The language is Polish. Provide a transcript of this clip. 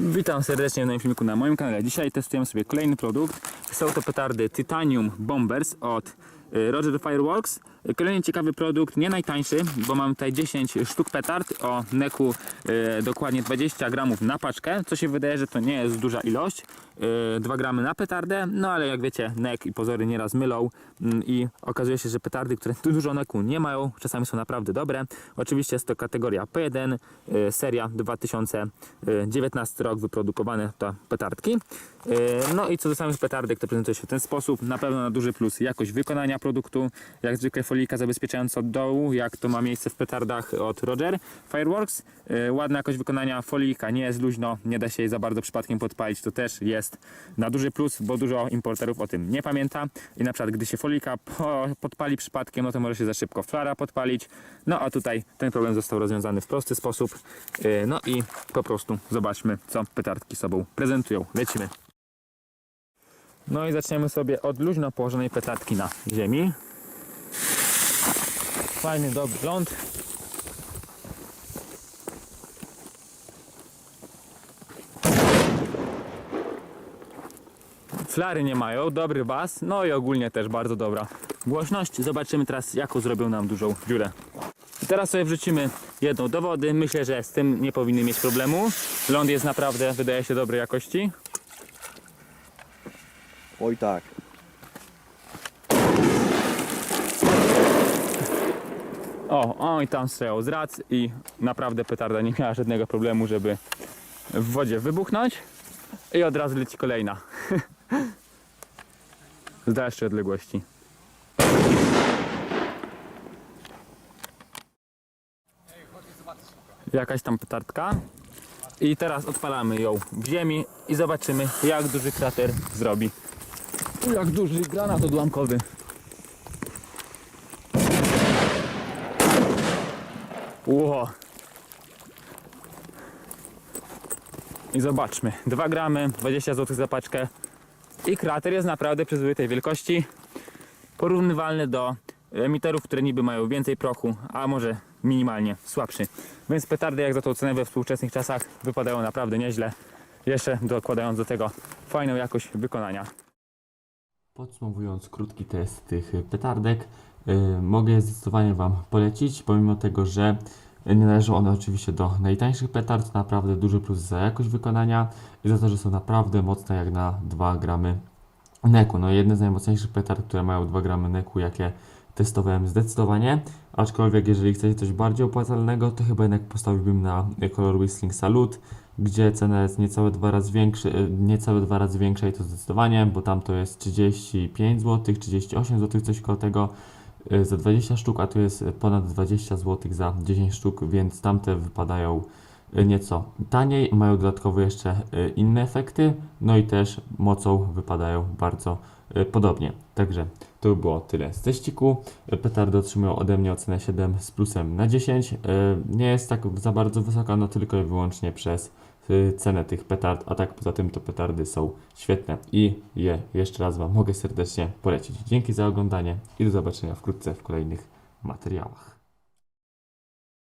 Witam serdecznie w nowym filmiku na moim kanale. Dzisiaj testujemy sobie kolejny produkt. Są to petardy Titanium Bombers od Roger Fireworks. Y, Kolejny ciekawy produkt, nie najtańszy, bo mam tutaj 10 sztuk petard o neku y, dokładnie 20 gramów na paczkę, co się wydaje, że to nie jest duża ilość. y, 2 gramy na petardę, no ale jak wiecie, nek i pozory nieraz mylą mm, i okazuje się, że petardy, które tu dużo neku nie mają, czasami są naprawdę dobre. Oczywiście jest to kategoria P1, y, seria 2019 rok wyprodukowane to petardki. Y, No i co do samych petardek, to prezentuje się w ten sposób. Na pewno na duży plus jakość wykonania produktu, jak zwykle folika zabezpieczająca od dołu, jak to ma miejsce w petardach od Roger Fireworks. Y, Ładna jakość wykonania folika, nie jest luźno, nie da się jej za bardzo przypadkiem podpalić, to też jest na duży plus, bo dużo importerów o tym nie pamięta i na przykład gdy się folika po, podpali przypadkiem, no to może się za szybko flara podpalić. No a tutaj ten problem został rozwiązany w prosty sposób. Y, No i po prostu zobaczmy, co petardki sobą prezentują. Lecimy. No i zaczniemy sobie od luźno położonej petardki na ziemi. Fajny dogląd. Flary nie mają, dobry bas, no i ogólnie też bardzo dobra głośność. Zobaczymy teraz, jaką zrobią nam dużą dziurę. Teraz sobie wrzucimy jedną do wody. Myślę, że z tym nie powinny mieć problemu. Ląd jest naprawdę, wydaje się, dobrej jakości. Oj tak. O, o i tam strzał z rac i naprawdę petarda nie miała żadnego problemu, żeby w wodzie wybuchnąć i od razu leci kolejna. Z dalszej odległości. Jakaś tam petardka. I teraz odpalamy ją w ziemi i zobaczymy jak duży krater zrobi. Jak duży granat odłamkowy. Ło. I zobaczmy, 2 gramy, 20 zł za paczkę i krater jest naprawdę przyzwoitej wielkości, porównywalny do emiterów, które niby mają więcej prochu, a może minimalnie słabszy. Więc petardy jak za tą cenę we współczesnych czasach wypadają naprawdę nieźle, jeszcze dokładając do tego fajną jakość wykonania. Podsumowując krótki test tych petardek, y, mogę zdecydowanie Wam polecić, pomimo tego, że nie należą one oczywiście do najtańszych petard, naprawdę duży plus za jakość wykonania i za to, że są naprawdę mocne jak na 2 gramy neku. No jedne z najmocniejszych petard, które mają 2 gramy neku, jakie testowałem zdecydowanie, aczkolwiek jeżeli chcecie coś bardziej opłacalnego, to chyba jednak postawiłbym na kolor Whistling Salute, gdzie cena jest niecałe dwa razy większa, niecałe dwa razy większa i to zdecydowanie, bo tam to jest 35 zł, 38 zł, coś koło tego y, za 20 sztuk, a tu jest ponad 20 zł za 10 sztuk, więc tamte wypadają y, nieco taniej, mają dodatkowo jeszcze inne efekty, no i też mocą wypadają bardzo podobnie. Także to by było tyle z teściku. Petardy otrzymują ode mnie ocenę 7 z plusem na 10. Y, Nie jest tak za bardzo wysoka, no tylko i wyłącznie przez y, cenę tych petard, a tak poza tym to petardy są świetne i je jeszcze raz Wam mogę serdecznie polecić. Dzięki za oglądanie i do zobaczenia wkrótce w kolejnych materiałach.